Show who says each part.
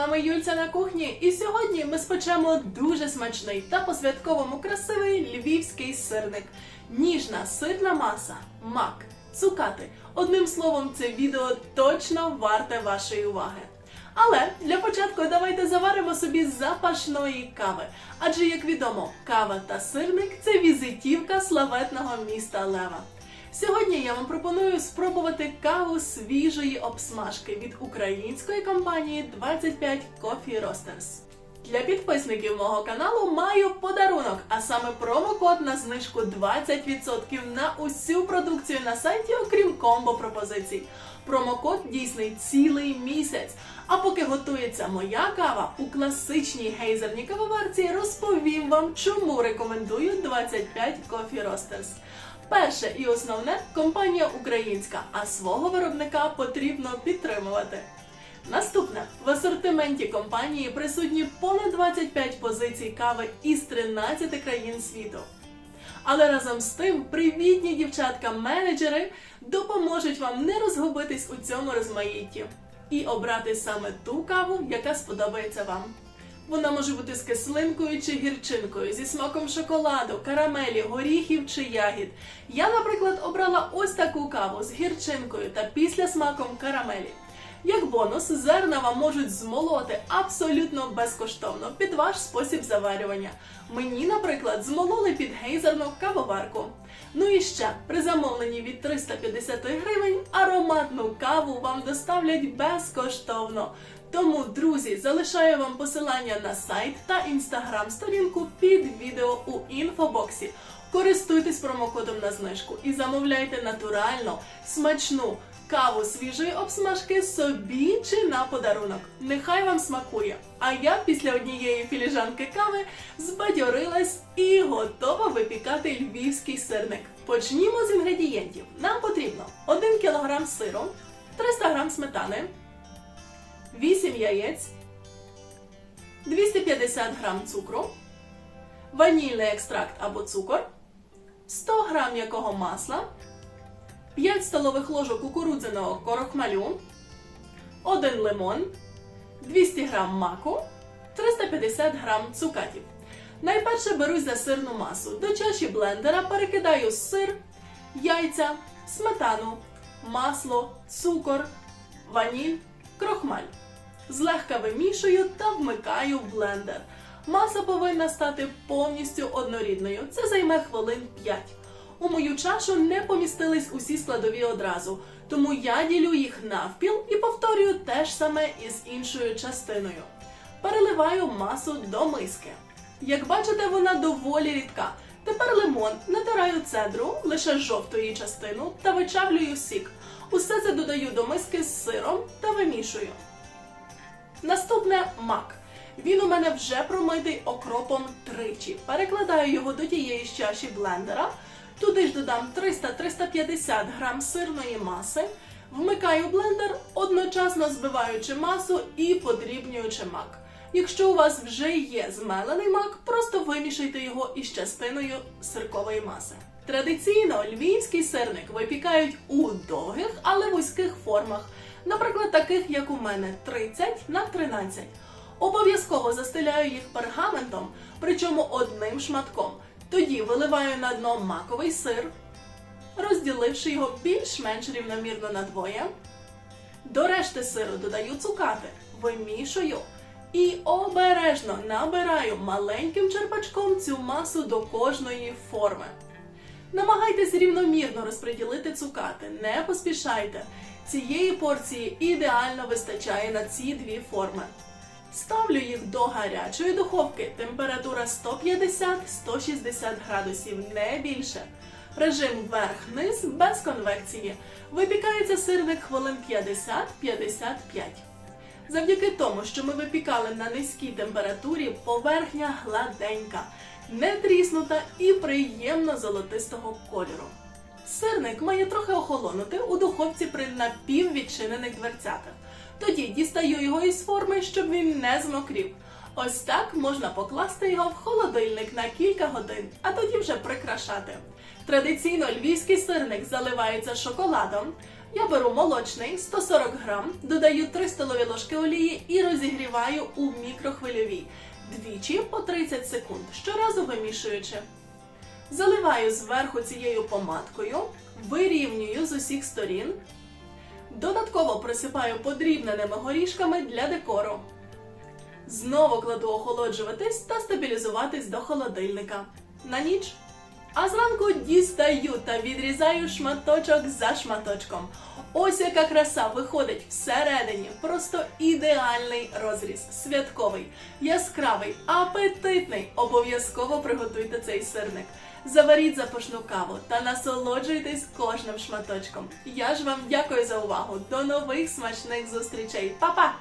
Speaker 1: вами Юльця на кухні, і сьогодні ми спечемо дуже смачний та по-святковому красивий львівський сирник. Ніжна сирна маса, мак, цукати. Одним словом, це відео точно варте вашої уваги. Але для початку давайте заваримо собі запашної кави. Адже, як відомо, кава та сирник це візитівка славетного міста Лева. Сьогодні я вам пропоную спробувати каву свіжої обсмажки від української компанії 25 Coffee Roasters. Для підписників мого каналу маю подарунок, а саме промокод на знижку 20% на усю продукцію на сайті, окрім комбо пропозицій. Промокод дійсний цілий місяць. А поки готується моя кава у класичній гейзерній кавоварці, розповім вам, чому рекомендую 25 Coffee Roasters. Перше і основне компанія українська, а свого виробника потрібно підтримувати. Наступне в асортименті компанії присутні понад 25 позицій кави із 13 країн світу. Але разом з тим привітні дівчатка-менеджери допоможуть вам не розгубитись у цьому розмаїтті і обрати саме ту каву, яка сподобається вам. Вона може бути з кислинкою чи гірчинкою, зі смаком шоколаду, карамелі, горіхів чи ягід. Я, наприклад, обрала ось таку каву з гірчинкою та після смаком карамелі. Як бонус, зерна вам можуть змолоти абсолютно безкоштовно під ваш спосіб заварювання. Мені, наприклад, змололи під гейзерну кавоварку. Ну і ще при замовленні від 350 гривень ароматну каву вам доставлять безкоштовно. Тому, друзі, залишаю вам посилання на сайт та інстаграм-сторінку під відео у інфобоксі. Користуйтесь промокодом на знижку і замовляйте натурально, смачну каву свіжої обсмажки собі чи на подарунок. Нехай вам смакує. А я після однієї філіжанки кави збадьорилась і готова випікати львівський сирник. Почнімо з інгредієнтів. Нам потрібно 1 кг сиру, 300 г сметани, 8 яєць, 250 г цукру, ванільний екстракт або цукор, 100 г м'якого масла, 5 столових ложок кукурудзяного корохмалю, 1 лимон, 200 г маку, 350 г цукатів. Найперше берусь за сирну масу. До чаші блендера перекидаю сир, яйця, сметану, масло, цукор, ваніль, крохмаль. Злегка вимішую та вмикаю в блендер. Маса повинна стати повністю однорідною. Це займе хвилин 5. У мою чашу не помістились усі складові одразу, тому я ділю їх навпіл і повторюю те ж саме із іншою частиною. Переливаю масу до миски. Як бачите, вона доволі рідка. Тепер лимон натираю цедру, лише жовту її частину та вичавлюю сік. Усе це додаю до миски з сиром та вимішую. Наступне мак. Він у мене вже промитий окропом тричі. Перекладаю його до тієї ж чаші блендера. Туди ж додам 300-350 грам сирної маси. Вмикаю блендер, одночасно збиваючи масу і подрібнюючи мак. Якщо у вас вже є змелений мак, просто вимішайте його із частиною сиркової маси. Традиційно львівський сирник випікають у довгих, але вузьких формах, наприклад, таких як у мене 30 на 13. Обов'язково застеляю їх пергаментом, причому одним шматком. Тоді виливаю на дно маковий сир, розділивши його більш-менш рівномірно на двоє. До решти сиру додаю цукати, вимішую і обережно набираю маленьким черпачком цю масу до кожної форми. Намагайтесь рівномірно розподілити цукати, не поспішайте. Цієї порції ідеально вистачає на ці дві форми. Ставлю їх до гарячої духовки, температура 150-160 градусів, не більше. Режим вверх-низ без конвекції. Випікається сирник хвилин 50-55. Завдяки тому, що ми випікали на низькій температурі, поверхня гладенька, не тріснута і приємно золотистого кольору. Сирник має трохи охолонути у духовці при напіввідчинених дверцятах. Тоді дістаю його із форми, щоб він не змокрів. Ось так можна покласти його в холодильник на кілька годин, а тоді вже прикрашати. Традиційно львівський сирник заливається шоколадом, Я беру молочний 140 грам, додаю 3 столові ложки олії і розігріваю у мікрохвильовій двічі по 30 секунд, щоразу вимішуючи. Заливаю зверху цією помадкою, вирівнюю з усіх сторін. Додатково присипаю подрібненими горішками для декору. Знову кладу охолоджуватись та стабілізуватись до холодильника. На ніч. А зранку дістаю та відрізаю шматочок за шматочком. Ось яка краса виходить всередині. Просто ідеальний розріз, святковий, яскравий, апетитний. Обов'язково приготуйте цей сирник. Заваріть запашну каву та насолоджуйтесь кожним шматочком. Я ж вам дякую за увагу. До нових смачних зустрічей. Па-па!